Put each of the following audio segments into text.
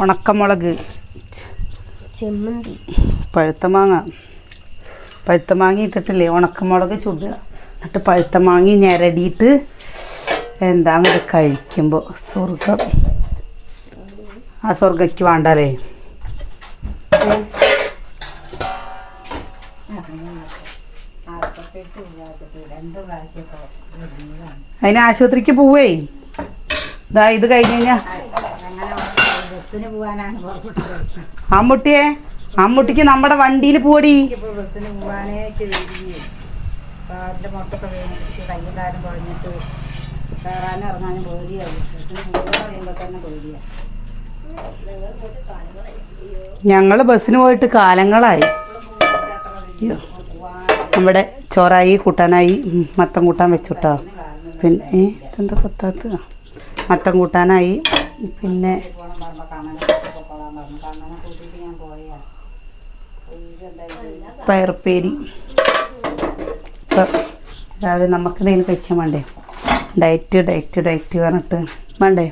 ഉണക്കമുളക് ചെമ്മന്തി. പഴുത്ത മാങ്ങ. പഴുത്ത മാങ്ങ ഇട്ടിട്ടില്ലേ? ഉണക്കമുളക് ചുടുക. എന്നിട്ട് പഴുത്ത മാങ്ങ ഞെരടിയിട്ട് എന്താ അങ്ങോട്ട് കഴിക്കുമ്പോൾ സ്വർഗം ആ സ്വർഗയ്ക്ക് വേണ്ടല്ലേ? അതിന് ആശുപത്രിക്ക് പോവേ. ഇതാ ഇത് കഴിഞ്ഞ് കഴിഞ്ഞാ ബസ്സിന് പുറപ്പെട്ടത് അമ്മുട്ടിയെ അമ്മുട്ടിക്ക് നമ്മുടെ വണ്ടിയിൽ പോടി. ഞങ്ങൾ ബസ്സിന് പോകാനേ വരികയും കാറിന്റെ മൊത്തൊക്കെ വേദനിച്ച് കയ്യും കാലും കുഴഞ്ഞിട്ട് കയറാനും ഇറങ്ങാനും പേടിയായി ബസ്സിന് പോകാൻ പറയുമ്പോൾ തന്നെ പേടിയാണ് ഞങ്ങൾ ബസ്സിന് പോയിട്ട് കാലങ്ങളായി. നമ്മുടെ ചോറായി കൂട്ടാനായി മത്തം കൂട്ടാൻ വെച്ചുട്ടോ. പിന്നെ ഏ, ഇതെന്താ കൊത്താത്ത മത്തം കൂട്ടാനായി പിന്നെ പോകണം പറയുമ്പോൾ കണ്ണനൊക്കെ പോകാൻ പറഞ്ഞു കണ്ണനെ കൂട്ടിയിട്ട് ഞാൻ പോയാ പയറുപ്പേരി ഇപ്പം രാവിലെ നമുക്ക് എന്തെങ്കിലും കഴിക്കാൻ വേണ്ടേ? ഡയറ്റ് ഡയറ്റ് ഡയറ്റ് പറഞ്ഞിട്ട് വേണ്ടേ?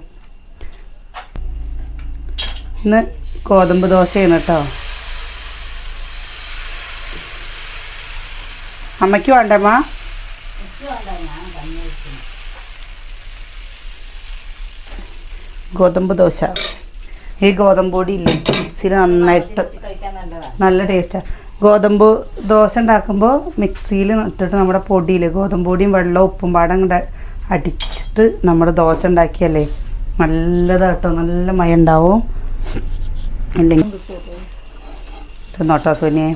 ഇന്ന് ഗോതമ്പ് ദോശയാണ് കേട്ടോ. അമ്മയ്ക്ക് വേണ്ടമ്മ ഗോതമ്പ് ദോശ. ഈ ഗോതമ്പ് പൊടി ഇല്ലേ? മിക്സിയിൽ നന്നായിട്ട് നല്ല ടേസ്റ്റാണ് ഗോതമ്പ് ദോശ ഉണ്ടാക്കുമ്പോൾ മിക്സിയിൽ ഇട്ടിട്ട് നമ്മുടെ പൊടിയിൽ ഗോതമ്പ് പൊടിയും വെള്ളവും ഉപ്പും പാടം അടിച്ചിട്ട് നമ്മുടെ ദോശ ഉണ്ടാക്കിയല്ലേ നല്ലതാട്ടോ നല്ല മയ ഉണ്ടാവും. ഇല്ലെങ്കിൽ തിന്നോട്ടോ സുനിയെ.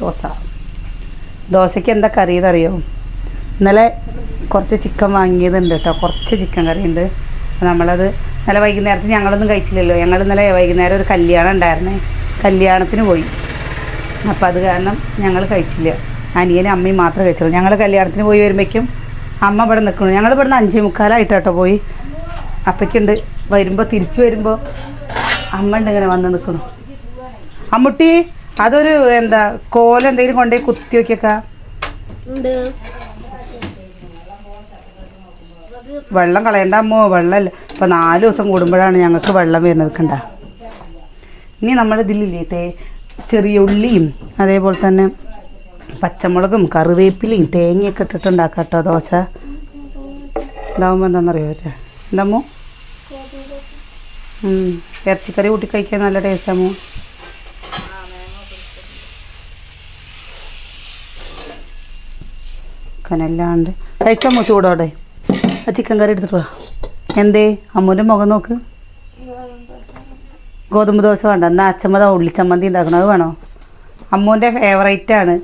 ദോശ. ദോശയ്ക്ക് എന്താ കറി ഇന്നലെ കുറച്ച് ചിക്കൻ വാങ്ങിയതുണ്ട് കേട്ടോ കുറച്ച് ചിക്കൻ കറി ഉണ്ട് നമ്മളത് ഇന്നലെ വൈകുന്നേരത്തിന് ഞങ്ങളൊന്നും കഴിച്ചില്ലല്ലോ. ഞങ്ങൾ ഇന്നലെ വൈകുന്നേരം ഒരു കല്യാണം ഉണ്ടായിരുന്നേ. കല്യാണത്തിന് പോയി. അപ്പോൾ അത് കാരണം ഞങ്ങൾ കഴിച്ചില്ല. അനിയനും അമ്മയും മാത്രമേ കഴിച്ചുള്ളൂ. ഞങ്ങൾ കല്യാണത്തിന് പോയി വരുമ്പോഴേക്കും അമ്മ ഇവിടെ നിൽക്കുന്നു. ഞങ്ങൾ ഇവിടെ നിന്ന് അഞ്ചേ മുക്കാലായിട്ടോ പോയി. അപ്പയ്ക്കുണ്ട്. വരുമ്പോൾ തിരിച്ചു വരുമ്പോൾ അമ്മ ഉണ്ട് ഇങ്ങനെ വന്ന് നിൽക്കുന്നു. അമ്മുട്ടി അതൊരു എന്താ കോലെന്തെങ്കിലും കൊണ്ടുപോയി കുത്തി വെക്കാം വെള്ളം കളയണ്ട അമ്മോ വെള്ളമല്ല ഇപ്പം നാല് ദിവസം കൂടുമ്പോഴാണ് ഞങ്ങൾക്ക് വെള്ളം വരുന്നത് കണ്ട. ഇനി നമ്മൾ ഇതിലില്ലേ ചെറിയ ഉള്ളിയും അതേപോലെ തന്നെ പച്ചമുളകും കറിവേപ്പിലയും തേങ്ങയൊക്കെ ഇട്ടിട്ട് ഉണ്ടാക്കാം കേട്ടോ ദോശ ഇതാവുമ്പോൾ എന്താണെന്നറിയോ എന്താമോ. ഇറച്ചിക്കറി കൂട്ടി കഴിക്കാൻ നല്ല ടേസ്റ്റാമോ കനല്ലാണ്ട്. കഴിച്ചമ്മോ ചൂടോടെ? ആ ചിക്കൻ കറി എടുത്തിട്ട് വാ. എന്തേ? അമ്മൂന്റെ മുഖം നോക്ക്. ഗോതമ്പ് ദോശ വേണ്ട. എന്നാൽ അച്ചമ്മത ഉള്ളിച്ചമ്മന്തി ഉണ്ടാക്കണം. അത് വേണോ? അമ്മൂന്റെ ഫേവറേറ്റ് ആണ്.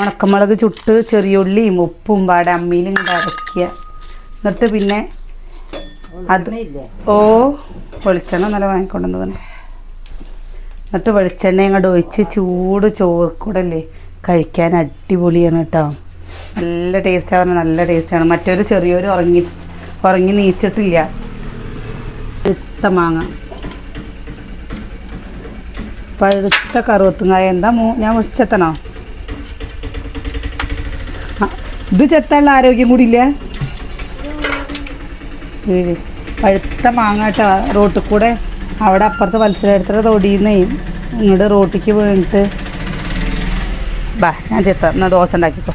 ഉണക്കമുളക് ചുട്ട് ചെറിയുള്ളിയും ഉപ്പും പാടെ അമ്മിയിലും ഇങ്ങോട്ട് എന്നിട്ട് പിന്നെ അത് ഓ വെളിച്ചെണ്ണ നല്ല വാങ്ങിക്കൊണ്ടുവന്നതുണ്ട് എന്നിട്ട് വെളിച്ചെണ്ണ ഇങ്ങോട്ട് ഒഴിച്ച് ചൂട് കൂടെ കഴിക്കാൻ അടിപൊളിയാണ് കേട്ടോ. നല്ല ടേസ്റ്റാണ് നല്ല ടേസ്റ്റാണ് മറ്റൊരു ചെറിയൊരു ഉറങ്ങി ഉറങ്ങി നീച്ചിട്ടില്ല. പഴുത്ത മാങ്ങ. പഴുത്ത കറുവത്തുങ്ങായ എന്താ മൂ ഞാൻ ചെത്തണോ? ഇത് ചെത്താനുള്ള ആരോഗ്യം കൂടി ഇല്ല? വീഴ്. പഴുത്ത മാങ്ങ കേട്ടോ റോട്ടിൽ കൂടെ. അവിടെ അപ്പുറത്ത് മത്സരത്തിന്റെ തൊടിയുന്നേ ഇങ്ങോട്ട് റോട്ടിക്ക് വീണിട്ട്. ബാ ഞാൻ ചെത്ത. എന്നാ ദോശ ഉണ്ടാക്കിക്കോ.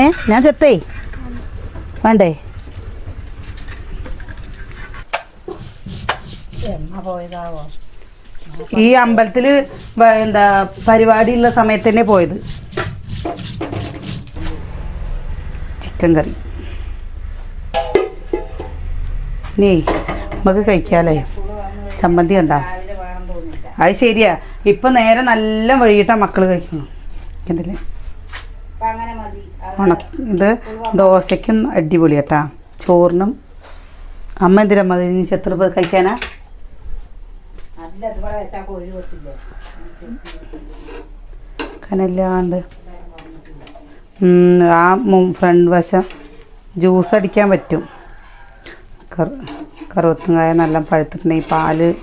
ഏ ഞാൻ ചെത്തേ. വേണ്ടേ? ഈ അമ്പലത്തിൽ എന്താ പരിപാടി ഉള്ള സമയത്ത് തന്നെ പോയത്. Chicken curry. നീ നമുക്ക് കഴിക്കാല്ലേ? ചമ്മന്തി കണ്ടാ? അത് ശരിയാ. ഇപ്പൊ നേരെ നല്ല വഴിയിട്ടാണ് മക്കൾ കഴിക്കണം കണ്ടില്ലേ അപ്പം അങ്ങനെ മതി അത് ഉണ ഇത് ദോശയ്ക്കും അടിപൊളി കേട്ടാ. ചോറിനും. അമ്മ എന്തിനാ മതി ചെത്തുറപ്പ് കഴിക്കാനാ? കനല്ലാണ്ട്. ആ ഫ്രണ്ട് വശം ജ്യൂസ് അടിക്കാൻ പറ്റും. കറു കറുവത്തുങ്കായ നല്ല പഴുത്തിട്ടുണ്ടെങ്കിൽ പാൽ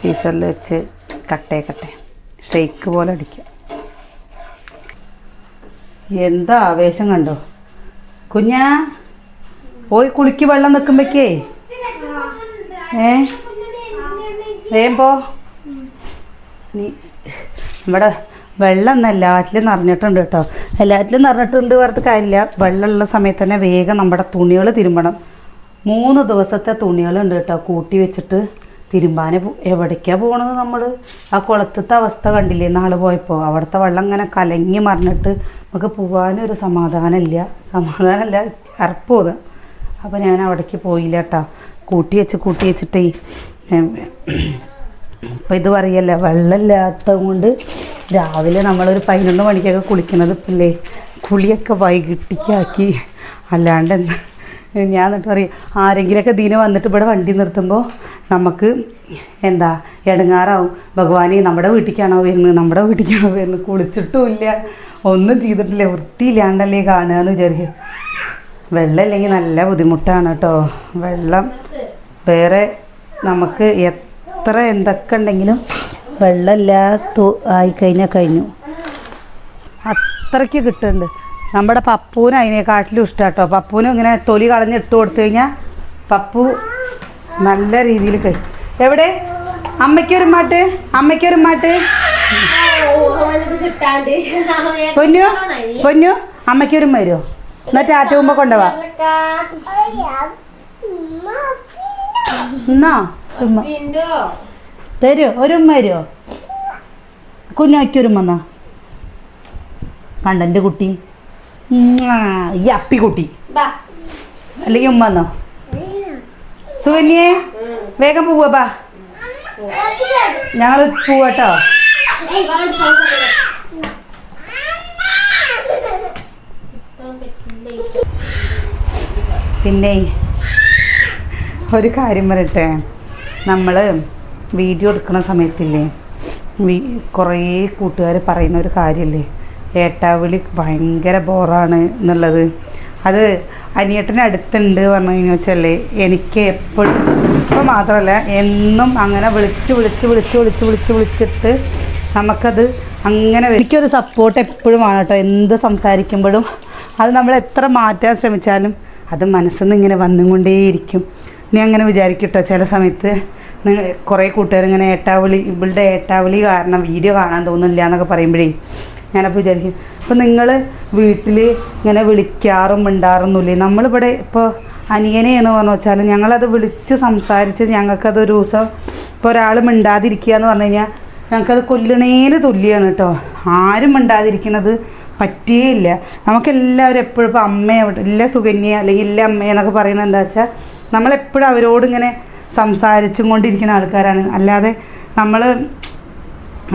ഫീസറിൽ വെച്ച് കട്ടേ കട്ടേ. ഷെയ്ക്ക് പോലെ അടിക്കാം. എന്താ ആവേശം കണ്ടോ? കുഞ്ഞാ പോയി കുളിക്ക് വെള്ളം നിൽക്കുമ്പോഴേക്കേ ഏ? വേം പോ. നീ ഇവിടെ വെള്ളം ഒന്നും എല്ലാറ്റിലും നിറഞ്ഞിട്ടുണ്ട് കേട്ടോ. എല്ലാറ്റിലും നിറഞ്ഞിട്ടുണ്ട് പറഞ്ഞിട്ട് കാര്യമില്ല. വെള്ളമുള്ള സമയത്ത് തന്നെ വേഗം നമ്മുടെ തുണികൾ തിരുമ്പണം. മൂന്ന് ദിവസത്തെ തുണികളുണ്ട് കേട്ടോ കൂട്ടി വെച്ചിട്ട്. തിരുമ്പാൻ എവിടേക്കാണ് പോകണത് നമ്മൾ ആ കുളത്തത്തെ അവസ്ഥ കണ്ടില്ലേ? നാൾ പോയപ്പോൾ അവിടുത്തെ വെള്ളം ഇങ്ങനെ കലങ്ങി മറിഞ്ഞിട്ട് നമുക്ക് പോകാനൊരു സമാധാനമില്ല. സമാധാനമല്ല. അറപ്പോത് അപ്പോൾ ഞാൻ അവിടേക്ക് പോയില്ല കേട്ടോ കൂട്ടി വെച്ച് കൂട്ടി വെച്ചിട്ടേ ഇപ്പം ഇത് പറയല്ല വെള്ളമില്ലാത്തത് കൊണ്ട് രാവിലെ നമ്മളൊരു പതിനൊന്ന് മണിക്കൊക്കെ കുളിക്കുന്നത് ഇപ്പില്ലേ? കുളിയൊക്കെ വൈകിട്ടിക്കാക്കി. അല്ലാണ്ട് എന്താ? ഞാൻ എന്നിട്ട് പറയും ആരെങ്കിലുമൊക്കെ ദീന വന്നിട്ട് ഇവിടെ വണ്ടി നിർത്തുമ്പോൾ നമുക്ക് എന്താ ഇടങ്ങാറാവും ഭഗവാനെ നമ്മുടെ വീട്ടിലേക്കാണോ വരുന്നത്? നമ്മുടെ വീട്ടിലേക്കാണോ വരുന്നത്? കുളിച്ചിട്ടുമില്ല ഒന്നും ചെയ്തിട്ടില്ല. വൃത്തിയില്ലാണ്ടല്ലേ കാണുക എന്ന് വിചാരിക്കും. വെള്ളം ഇല്ലെങ്കിൽ നല്ല ബുദ്ധിമുട്ടാണ് കേട്ടോ. വെള്ളം വേറെ നമുക്ക് എത്ര എന്തൊക്കെ ഉണ്ടെങ്കിലും വെള്ളമില്ലാത്ത ആയിക്കഴിഞ്ഞാൽ കഴിഞ്ഞു. അത്രയ്ക്ക് കിട്ടുന്നുണ്ട്. നമ്മുടെ പപ്പൂന് അതിനെക്കാട്ടിലും ഇഷ്ടം കേട്ടോ. പപ്പൂനും ഇങ്ങനെ തൊലി കളഞ്ഞ് ഇട്ട് കൊടുത്തു കഴിഞ്ഞാൽ പപ്പു നല്ല രീതിയിൽ കഴി. എവിടെ? അമ്മയ്ക്കൊരു മാട്ട് അമ്മയ്ക്കൊരു മാട്ട്. പൊന്നു? പൊന്നു? അമ്മയ്ക്കൊരു വരുമോ എന്നാ ടാറ്റ മുമ്പ് കൊണ്ടുപോവാ എന്നാ ഉമ്മ. തരുമോ ഒരു ഉമ്മ തരുമോ കുഞ്ഞാക്കൊരു ഉമ്മ കണ്ടന്റെ കുട്ടി. ഈ അപ്പി കുട്ടി. അല്ലെങ്കിൽ ഉമ്മ എന്നോ. സുകന്യേ വേഗം പോവാ ഞങ്ങൾ പോവാട്ടോ. പിന്നെ ഒരു കാര്യം പറയട്ടെ. നമ്മൾ വീഡിയോ എടുക്കുന്ന സമയത്തില്ലേ കുറേ കൂട്ടുകാർ പറയുന്ന ഒരു കാര്യമില്ലേ ഏട്ടാവിളി ഭയങ്കര ബോറാണ് എന്നുള്ളത്. അത് അനിയേട്ടന്റെ അടുത്തുണ്ട് പറഞ്ഞു കഴിഞ്ഞാൽ വെച്ചല്ലേ എനിക്ക് എപ്പോഴും ഇപ്പം മാത്രമല്ല എന്നും അങ്ങനെ വിളിച്ച് വിളിച്ച് വിളിച്ച് വിളിച്ച് വിളിച്ച് വിളിച്ചിട്ട് നമുക്കത് അങ്ങനെ. എനിക്കൊരു സപ്പോർട്ട് എപ്പോഴും ആണ് കേട്ടോ. എന്ത് സംസാരിക്കുമ്പോഴും അത് നമ്മൾ എത്ര മാറ്റാൻ ശ്രമിച്ചാലും അത് മനസ്സിൽ നിന്ന് ഇങ്ങനെ വന്നുകൊണ്ടേയിരിക്കും. നീ അങ്ങനെ വിചാരിക്കട്ടോ ചില സമയത്ത് കുറേ കൂട്ടുകാർ ഇങ്ങനെ ഏട്ടാവിളി ഇവളുടെ ഏട്ടാവിളി കാരണം വീഡിയോ കാണാൻ തോന്നുന്നില്ല എന്നൊക്കെ പറയുമ്പോഴേ ഞാനപ്പോൾ വിചാരിക്കും. അപ്പം നിങ്ങൾ വീട്ടിൽ ഇങ്ങനെ വിളിക്കാറും മിണ്ടാറൊന്നുമില്ലേ? നമ്മളിവിടെ ഇപ്പോൾ അനിയനെയെന്ന് പറഞ്ഞു വെച്ചാൽ ഞങ്ങളത് വിളിച്ച് സംസാരിച്ച് ഞങ്ങൾക്കത് ഒരു ദിവസം ഇപ്പോൾ ഒരാൾ മിണ്ടാതിരിക്കുക എന്ന് പറഞ്ഞു കഴിഞ്ഞാൽ ഞങ്ങൾക്കത് കൊല്ലണേന് തുല്യമാണ് കേട്ടോ. ആരും മിണ്ടാതിരിക്കണത് പറ്റിയേയില്ല നമുക്കെല്ലാവരും എപ്പോഴും ഇപ്പോൾ അമ്മയെ ഇല്ല സുകന്യ അല്ലെങ്കിൽ ഇല്ല അമ്മയെന്നൊക്കെ പറയുന്നത് എന്താ വെച്ചാൽ നമ്മളെപ്പോഴും അവരോട് ഇങ്ങനെ സംസാരിച്ചും കൊണ്ടിരിക്കുന്ന ആൾക്കാരാണ്. അല്ലാതെ നമ്മൾ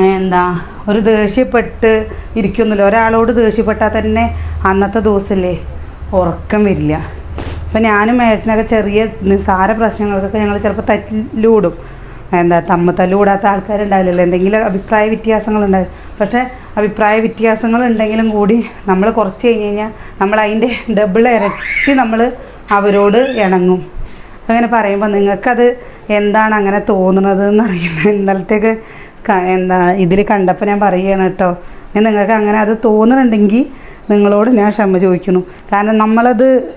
എന്താ ഒരു ദേഷ്യപ്പെട്ട് ഇരിക്കുന്നില്ല. ഒരാളോട് ദേഷ്യപ്പെട്ടാൽ തന്നെ അന്നത്തെ ദിവസമല്ലേ ഉറക്കം വരില്ല. അപ്പം ഞാനും മേട്ടനൊക്കെ ചെറിയ നിസ്സാര പ്രശ്നങ്ങൾക്കൊക്കെ ഞങ്ങൾ ചിലപ്പോൾ തല്ലൂടും എന്താ തമ്മ തല്ലുകൂടാത്ത ആൾക്കാരുണ്ടാവില്ലല്ലോ. എന്തെങ്കിലും അഭിപ്രായ വ്യത്യാസങ്ങളുണ്ടാവും പക്ഷേ അഭിപ്രായ വ്യത്യാസങ്ങൾ ഉണ്ടെങ്കിലും കൂടി നമ്മൾ കുറച്ച് കഴിഞ്ഞ് കഴിഞ്ഞാൽ നമ്മൾ അതിന്റെ ഡബിൾ ഇരട്ടി നമ്മൾ അവരോട് ഇണങ്ങും. അങ്ങനെ പറയുമ്പോൾ നിങ്ങൾക്കത് എന്താണ് അങ്ങനെ തോന്നുന്നത് എന്നറിയില്ല ഇന്നലത്തേക്ക് എന്താ ഇതിൽ കണ്ടപ്പോൾ ഞാൻ പറയുകയാണ് കേട്ടോ ഞാൻ നിങ്ങൾക്ക് അങ്ങനെ അത് തോന്നുന്നുണ്ടെങ്കിൽ നിങ്ങളോട് ഞാൻ ക്ഷമ ചോദിക്കുന്നു. കാരണം നമ്മളത്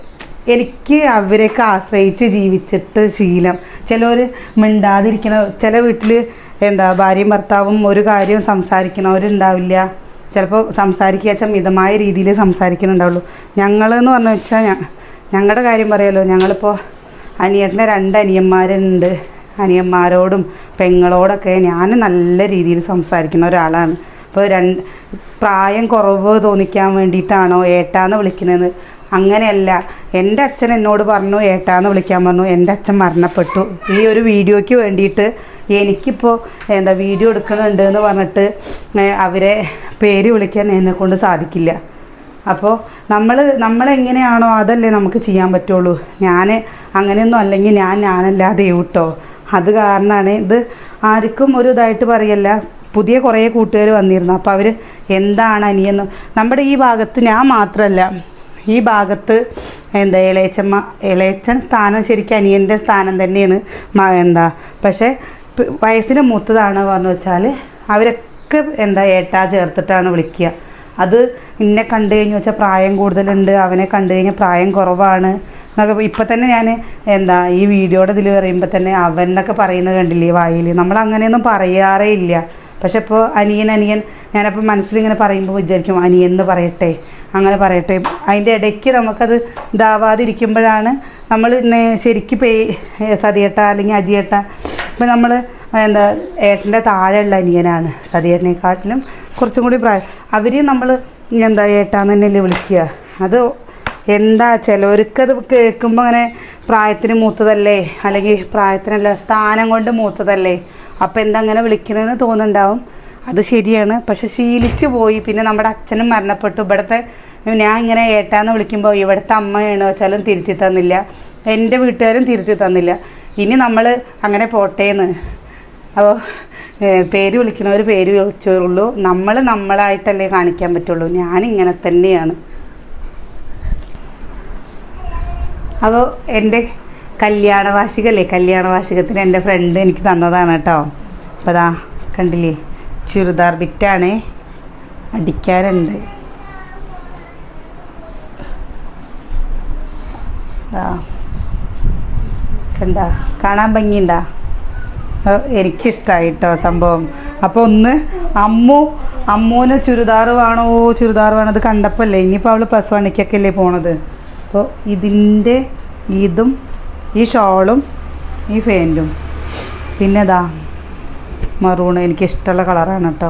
എനിക്ക് അവരെയൊക്കെ ആശ്രയിച്ച് ജീവിച്ചിട്ട് ശീലം. ചിലവർ മിണ്ടാതിരിക്കണ ചില വീട്ടിൽ എന്താ ഭാര്യയും ഭർത്താവും ഒരു കാര്യം സംസാരിക്കണവരുണ്ടാവില്ല. ചിലപ്പോൾ സംസാരിക്കുക വെച്ചാൽ മിതമായ രീതിയിൽ സംസാരിക്കുന്നുണ്ടാവുള്ളൂ. ഞങ്ങളെന്ന് പറഞ്ഞു വെച്ചാൽ ഞങ്ങളുടെ കാര്യം പറയാമല്ലോ ഞങ്ങളിപ്പോൾ അനിയേട്ടന്റെ രണ്ട് അനിയന്മാരുണ്ട്. അനിയന്മാരോടും പെങ്ങളോടൊക്കെ ഞാൻ നല്ല രീതിയിൽ സംസാരിക്കുന്ന ഒരാളാണ്. അപ്പോൾ രണ്ട് പ്രായം കുറവ് തോന്നിക്കാൻ വേണ്ടിയിട്ടാണോ ഏട്ടാന്ന് വിളിക്കുന്നത്? അങ്ങനെയല്ല. എന്റെ അച്ഛൻ എന്നോട് പറഞ്ഞു ഏട്ടാന്ന് വിളിക്കാൻ പറഞ്ഞു. എന്റെ അച്ഛൻ മരണപ്പെട്ടു. ഈ ഒരു വീഡിയോയ്ക്ക് വേണ്ടിയിട്ട് എനിക്കിപ്പോൾ എന്താ വീഡിയോ എടുക്കുന്നുണ്ട് എന്ന് പറഞ്ഞിട്ട് അവരെ പേര് വിളിക്കാൻ എന്നെ കൊണ്ട് സാധിക്കില്ല. അപ്പോൾ നമ്മൾ നമ്മളെങ്ങനെയാണോ അതല്ലേ നമുക്ക് ചെയ്യാൻ പറ്റുള്ളൂ. ഞാൻ അങ്ങനെയൊന്നും അല്ലെങ്കിൽ ഞാൻ ഞാനല്ലാതെ കേട്ടോ. അത് കാരണമാണ് ഇത് ആർക്കും ഒരു ഇതായിട്ട് പറയല്ല. പുതിയ കുറേ കൂട്ടുകാർ വന്നിരുന്നു. അപ്പോൾ അവർ എന്താണ് അനിയെന്ന് നമ്മുടെ ഈ ഭാഗത്ത് ഞാൻ മാത്രമല്ല ഈ ഭാഗത്ത് എന്താ ഇളയച്ചമ്മ ഇളയച്ചൻ സ്ഥാനം ശരിക്കും അനിയന്റെ സ്ഥാനം തന്നെയാണ്. എന്താ പക്ഷേ വയസ്സിന് മൂത്തതാണ് പറഞ്ഞു വെച്ചാൽ അവരൊക്കെ എന്താ ഏട്ടാ ചേർത്തിട്ടാണ് വിളിക്കുക. അത് ഇന്നെ കണ്ടു കഴിഞ്ഞു വെച്ചാൽ പ്രായം കൂടുതലുണ്ട്. അവനെ കണ്ടു കഴിഞ്ഞാൽ പ്രായം കുറവാണ്. എന്നൊക്കെ ഇപ്പം തന്നെ ഞാൻ എന്താ ഈ വീഡിയോയുടെ ഇതിൽ പറയുമ്പോൾ തന്നെ അവൻ എന്നൊക്കെ പറയുന്നത് കണ്ടില്ലേ വായിൽ നമ്മൾ അങ്ങനെയൊന്നും പറയാറേ ഇല്ല. പക്ഷെ ഇപ്പോൾ അനിയൻ അനിയൻ ഞാനപ്പോൾ മനസ്സിലിങ്ങനെ പറയുമ്പോൾ വിചാരിക്കും അനിയൻ എന്ന് പറയട്ടെ അങ്ങനെ പറയട്ടെ. അതിന്റെ ഇടയ്ക്ക് നമുക്കത് ഇതാവാതിരിക്കുമ്പോഴാണ് നമ്മൾ ശരിക്കും പേ സതിയേട്ട അല്ലെങ്കിൽ അജിയേട്ട ഇപ്പം നമ്മൾ എന്താ ഏട്ടന്റെ താഴെയുള്ള അനിയനാണ്. സതിയേട്ടനെക്കാട്ടിലും കുറച്ചും കൂടി പ്രായം അവർ നമ്മൾ എന്താ ഏട്ടാന്ന് തന്നെയല്ലേ വിളിക്കുക. അത് എന്താ ചിലവർക്കത് കേൾക്കുമ്പോൾ അങ്ങനെ പ്രായത്തിന് മൂത്തതല്ലേ? അല്ലെങ്കിൽ പ്രായത്തിനല്ല സ്ഥാനം കൊണ്ട് മൂത്തതല്ലേ? അപ്പം എന്താ അങ്ങനെ വിളിക്കണമെന്ന് തോന്നുന്നുണ്ടാവും. അത് ശരിയാണ്. പക്ഷെ ശീലിച്ചു പോയി. പിന്നെ നമ്മുടെ അച്ഛനും മരണപ്പെട്ടു. ഇവിടുത്തെ ഞാൻ ഇങ്ങനെ ഏട്ടാന്ന് വിളിക്കുമ്പോൾ ഇവിടുത്തെ അമ്മയാണ് വെച്ചാലും തിരുത്തി തന്നില്ല. എന്റെ വീട്ടുകാരും തിരുത്തി തന്നില്ല. ഇനി നമ്മൾ അങ്ങനെ പോട്ടേന്ന്. അപ്പോൾ പേര് വിളിക്കണവർ പേര് വിളിച്ചവരുള്ളൂ നമ്മൾ നമ്മളായിട്ടല്ലേ കാണിക്കാൻ പറ്റുള്ളൂ. ഞാൻ ഇങ്ങനെ തന്നെയാണ്. അപ്പോൾ എന്റെ കല്യാണ വാർഷികമല്ലേ കല്യാണ വാർഷികത്തിന് എന്റെ ഫ്രണ്ട് എനിക്ക് തന്നതാണ് കേട്ടോ. അപ്പോൾ അതാ കണ്ടില്ലേ? ചുരിദാർ ബിറ്റാണേ. അടിക്കാനുണ്ട് കണ്ട? കാണാൻ ഭംഗിയുണ്ടാ? എനിക്കിഷ്ടമായി കേട്ടോ സംഭവം. അപ്പോൾ ഒന്ന് അമ്മു അമ്മൂന് ചുരിദാർ വേണോ? ചുരിദാർ വേണോ? അത് കണ്ടപ്പോൾ അല്ലേ ഇനിയിപ്പോൾ അവൾ പ്ലസ് വണ്ണിക്കൊക്കെ അല്ലേ പോണത്. അപ്പോൾ ഇതിന്റെ ഇതും ഈ ഷോളും ഈ ഫാന്റും പിന്നെ ഇതാ മറൂൺ എനിക്ക് ഇഷ്ടമുള്ള കളറാണ് കേട്ടോ.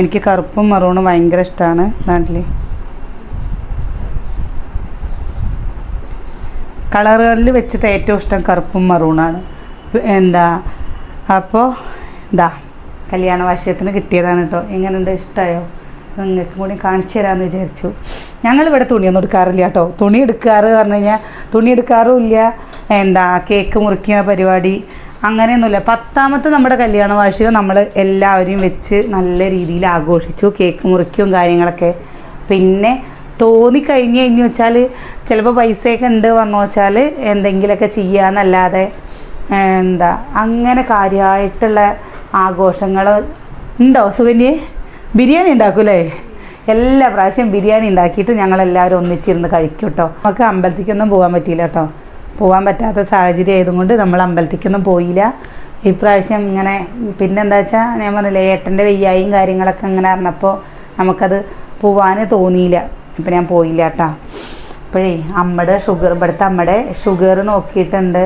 എനിക്ക് കറുപ്പും മറൂണും ഭയങ്കര ഇഷ്ടമാണ് നാട്ടിൽ കളറുകളിൽ വെച്ചിട്ട് ഏറ്റവും ഇഷ്ടം കറുപ്പും മറൂണാണ്. എന്താ അപ്പോൾ ഇതാ കല്യാണ വാർഷികത്തിന് കിട്ടിയതാണ് കേട്ടോ. എങ്ങനെയുണ്ട് ഇഷ്ടമായോ നിങ്ങൾക്ക് കൂടി കാണിച്ചു തരാമെന്ന് വിചാരിച്ചു. ഞങ്ങളിവിടെ തുണിയൊന്നും എടുക്കാറില്ല കേട്ടോ. തുണി എടുക്കാറ് പറഞ്ഞു കഴിഞ്ഞാൽ തുണി എടുക്കാറുമില്ല എന്താ കേക്ക് മുറിക്കുക പരിപാടി അങ്ങനെയൊന്നുമില്ല. പത്താമത്തെ നമ്മുടെ കല്യാണ വാർഷികം നമ്മൾ എല്ലാവരെയും വെച്ച് നല്ല രീതിയിൽ ആഘോഷിച്ചു. കേക്ക് മുറിക്കും കാര്യങ്ങളൊക്കെ. പിന്നെ തോന്നിക്കഴിഞ്ഞ് കഴിഞ്ഞ് വെച്ചാൽ ചിലപ്പോൾ പൈസയൊക്കെ ഉണ്ട് പറഞ്ഞു വെച്ചാൽ എന്തെങ്കിലുമൊക്കെ ചെയ്യാന്നല്ലാതെ എന്താ അങ്ങനെ കാര്യമായിട്ടുള്ള ആഘോഷങ്ങൾ ഉണ്ടോ സുകന്യെ? ബിരിയാണി ഉണ്ടാക്കൂലേ? എല്ലാ പ്രാവശ്യം ബിരിയാണി ഉണ്ടാക്കിയിട്ട് ഞങ്ങളെല്ലാവരും ഒന്നിച്ചിരുന്ന് കഴിക്കും കേട്ടോ നമുക്ക് അമ്പലത്തിക്കൊന്നും പോകാൻ പറ്റിയില്ല കേട്ടോ. പോകാൻ പറ്റാത്ത സാഹചര്യം ആയതുകൊണ്ട് നമ്മൾ അമ്പലത്തിക്കൊന്നും പോയില്ല. ഇപ്രാവശ്യം ഇങ്ങനെ പിന്നെന്താ വെച്ചാൽ ഞാൻ പറഞ്ഞില്ലേ ഏട്ടന്റെ വെയ്യായും കാര്യങ്ങളൊക്കെ ഇങ്ങനെ അറിഞ്ഞപ്പോൾ നമുക്കത് പോവാനേ തോന്നിയില്ല. ഇപ്പം ഞാൻ പോയില്ല കേട്ടോ. അപ്പോഴേ അമ്മയുടെ ഷുഗർ ഇവിടുത്തെ അമ്മയുടെ ഷുഗർ നോക്കിയിട്ടുണ്ട്.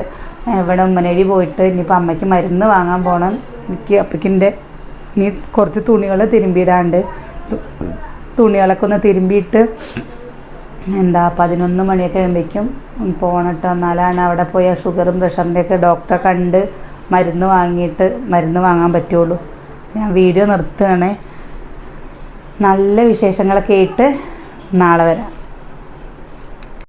ഇവിടെ ഉമ്മനടി പോയിട്ട് ഇനിയിപ്പോൾ അമ്മയ്ക്ക് മരുന്ന് വാങ്ങാൻ പോകണം എനിക്ക് അപ്പയ്ക്കിന്റെ ഇനി കുറച്ച് തുണികൾ തിരുമ്പിയിടാണ്ട്. തുണികളൊക്കെ ഒന്ന് തിരുമ്പിയിട്ട് എന്താ പതിനൊന്ന് മണിയൊക്കെ ആകുമ്പോഴേക്കും പോകണിട്ട് എന്നാലാണ് അവിടെ പോയി ആ ഷുഗറും പ്രഷറിന്റെയൊക്കെ ഡോക്ടറെ കണ്ട് മരുന്ന് വാങ്ങിയിട്ട് മരുന്ന് വാങ്ങാൻ പറ്റുള്ളൂ. ഞാൻ വീഡിയോ നിർത്തുകയാണേ. നല്ല വിശേഷങ്ങളൊക്കെ ആയിട്ട് നാളെ വരാം.